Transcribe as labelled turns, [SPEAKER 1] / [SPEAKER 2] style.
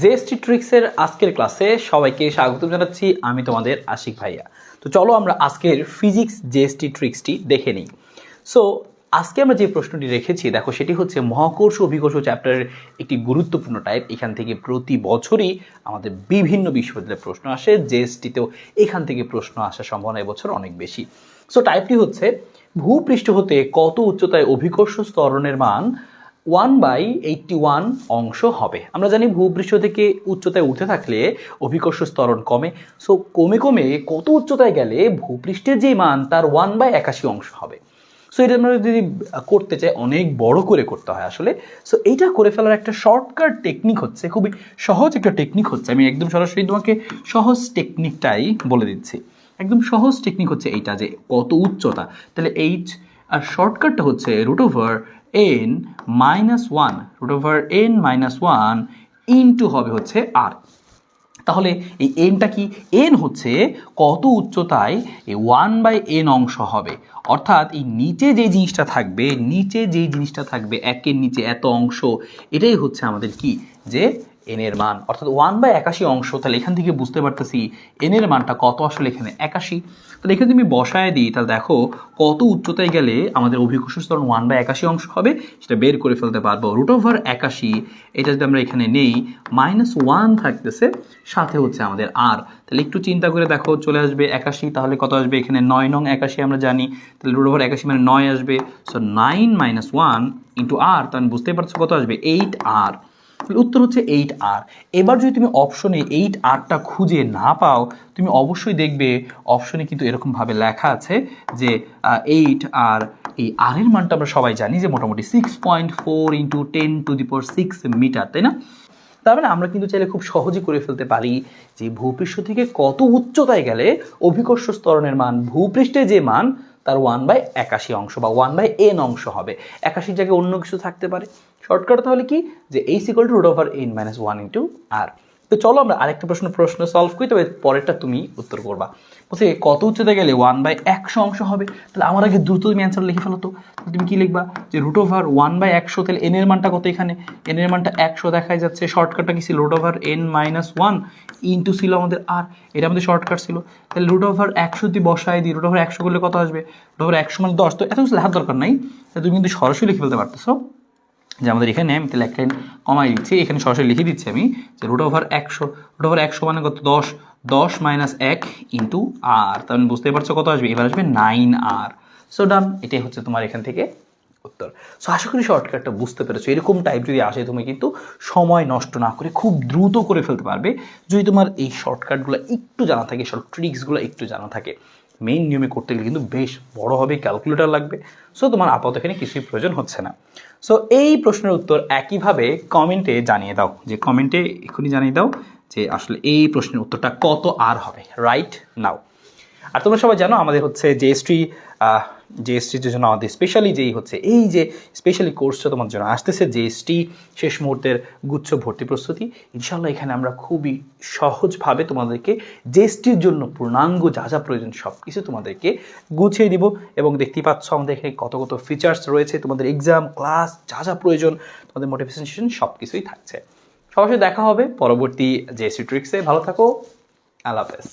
[SPEAKER 1] JST ট্রিক্সের আজকের ক্লাসে সবাইকে স্বাগত জানাচ্ছি। আমি তোমাদের আশিক ভাইয়া। তো চলো আমরা আজকের ফিজিক্স জেএসটি ট্রিক্সটি দেখে নিই। সো আজকে আমরা যে প্রশ্নটি রেখেছি, দেখো সেটি হচ্ছে মহাকর্ষ অভিকর্ষ চ্যাপ্টারের একটি গুরুত্বপূর্ণ টাইপ এখান থেকে প্রতি বছরই আমাদের বিভিন্ন বিশ্ববিদ্যালয়ে প্রশ্ন আসে। জেএসটিতেও এখান থেকে প্রশ্ন আসার সম্ভাবনা এবছর অনেক বেশি। সো টাইপটি হচ্ছে, ভূপৃষ্ঠ হতে কত উচ্চতায় অভিকর্ষ স্তরণের মান ওয়ান বাই এইটটি ওয়ান অংশ হবে। আমরা জানি ভূপৃষ্ঠ থেকে উচ্চতায় উঠে থাকলে অভিকর্ষ স্তরণ কমে। সো কমে কমে কত উচ্চতায় গেলে ভূপৃষ্ঠের যে মান, তার ওয়ান বাই একাশি অংশ হবে। সো এটা আমরা যদি করতে চাই, অনেক বড় করে করতে হয় আসলে। সো এইটা করে ফেলার একটা শর্টকাট টেকনিক হচ্ছে, খুবই সহজ একটা টেকনিক হচ্ছে। আমি একদম সরাসরি তোমাকে সহজ টেকনিকটাই বলে দিচ্ছি। একদম সহজ টেকনিক হচ্ছে এইটা যে কত উচ্চতা। তাহলে এইচ আর শর্টকাটটা হচ্ছে root over N minus one root over N minus one into হবে হচ্ছে আর তাহলে এই এনটা কি? এন হচ্ছে কত উচ্চতায় এই ওয়ান বাই এন অংশ হবে। অর্থাৎ এই নিচে যে জিনিসটা থাকবে, নিচে যেই জিনিসটা থাকবে, একের নিচে এত অংশ, এটাই হচ্ছে আমাদের কি? যে এন এর মান। অর্থাৎ ওয়ান বাই একাশি অংশ, তাহলে এখান থেকে বুঝতে পারতেছি এন এর মানটা কত আসলে এখানে একাশি। তাহলে এখানে তুমি বসায় দিই, তাহলে দেখো কত উচ্চতায় গেলে আমাদের অভিকর্ষ স্তরণ ওয়ান বাই একাশি অংশ হবে, সেটা বের করে ফেলতে পারব রুট ওভার একাশি। এটা যদি আমরা এখানে নেই মাইনাস ওয়ান থাকতেছে, সাথে হচ্ছে আমাদের আর তাহলে একটু চিন্তা করে দেখো, চলে আসবে একাশি, তাহলে কত আসবে এখানে নয় নং একাশি আমরা জানি। তাহলে রুট ওভার একাশি মানে নয় আসবে। So nine minus one into R তাহলে বুঝতেই পারছ কত আসবে? এইট আর উত্তর হচ্ছে এইট আর এবার যদি তুমি অপশনে এইট আরটা খুঁজে না পাও, তুমি অবশ্যই দেখবে অপশনে কিন্তু এরকমভাবে লেখা আছে যে এইট আর এই আর এর মানটা আমরা সবাই জানি যে মোটামুটি six point four into ten to the power six meter তাই না? তার মানে আমরা কিন্তু চাইলে খুব সহজে করে ফেলতে পারি যে ভূপৃষ্ঠ থেকে কত উচ্চতায় গেলে অভিকর্ষ স্তরণের মান ভূপৃষ্ঠে যে মান তার ওয়ান বাই একাশি অংশ বা ওয়ান বাই এন অংশ হবে। একাশির জায়গায় অন্য কিছু থাকতে পারে। শর্টকাট তাহলে কি? যে এই equal to root over N minus one into R তো চলো আমরা আরেকটা প্রশ্ন প্রশ্ন সলভ করি, তবে পরেরটা তুমি উত্তর করবা। বলছে, কত উচ্চতায় গেলে ওয়ান বাই একশো অংশ হবে? তাহলে আমার আগে দ্রুত তুমি অ্যান্সার লিখে ফেলো তো। তুমি কি লিখবা? যে রুট ওভার ওয়ান বাই একশো, তাহলে এন এর মানটা কত এখানে? এন এর মানটা একশো দেখাই যাচ্ছে। শর্টকাটটা কি ছিল? Root over N minus one into ছিল আমাদের আর এটা আমাদের শর্টকাট ছিল। তাহলে রুট ওভার একশো যদি বসায় দিই রুট ওভার একশো করলে কত আসবে? রুট ওভার একশো মানে দশ। তো এত লেখার দরকার নাই। তুমি কিন্তু সরাসরি লিখে ফেলতে পারতেছো। যে আমাদের এখানে, আমি তাহলে একটা কমাই দিচ্ছি। এখানে সরাসরি লিখে দিচ্ছি আমি যে রুট ওভার একশো রুট ওভার একশো মানে কত? দশ দশ মাইনাস এক ইন্টু আর মানে বুঝতে পারছ কত আসবে? এবার আসবে নাইন আর সো ডান এটাই হচ্ছে তোমার এখান থেকে উত্তর। সো আশা করি শর্টকাটটা বুঝতে পেরেছ। এরকম টাইপ যদি আসে, তুমি কিন্তু সময় নষ্ট না করে খুব দ্রুত করে ফেলতে পারবে। যদি তোমার এই শর্টকাটগুলো একটু জানা থাকে শর্ট ট্রিক্সগুলো একটু জানা থাকে মেইন নিয়মে করতে গেলে কিন্তু বেশ বড় হবে ক্যালকুলেটর লাগবে। সো তোমার আপাতত এখানে কিছুই প্রয়োজন হচ্ছে না। সো এই প্রশ্নের উত্তর একইভাবে কমেন্টে জানিয়ে দাও। যে কমেন্টে এক্ষুনি জানিয়ে দাও যে আসলে এই প্রশ্নের উত্তরটা কত আর হবে। রাইট নাও আর তোমরা সবাই জানো আমাদের হচ্ছে জেএসটি জেএসটির জন্য আমাদের স্পেশালি যেই হচ্ছে, এই যে স্পেশালি কোর্সটা তোমার জন্য আসতেছে জেএসটি শেষ মুহূর্তের গুচ্ছ ভর্তি প্রস্তুতি ইনশাল্লাহ এখানে আমরা খুবই সহজভাবে তোমাদেরকে জেএসটির জন্য পূর্ণাঙ্গ যা যা প্রয়োজন সব কিছু তোমাদেরকে গুছিয়ে দিব এবং দেখতেই পাচ্ছ আমাদের এখানে কত কত ফিচার্স রয়েছে, তোমাদের এক্সাম ক্লাস যা যা প্রয়োজন, তোমাদের মোটিভেশন সব কিছুই থাকছে। সরাসরি দেখা হবে পরবর্তী জেএসটি ট্রিক্সে ভালো থাকো, আল্লাহ হাফেজ।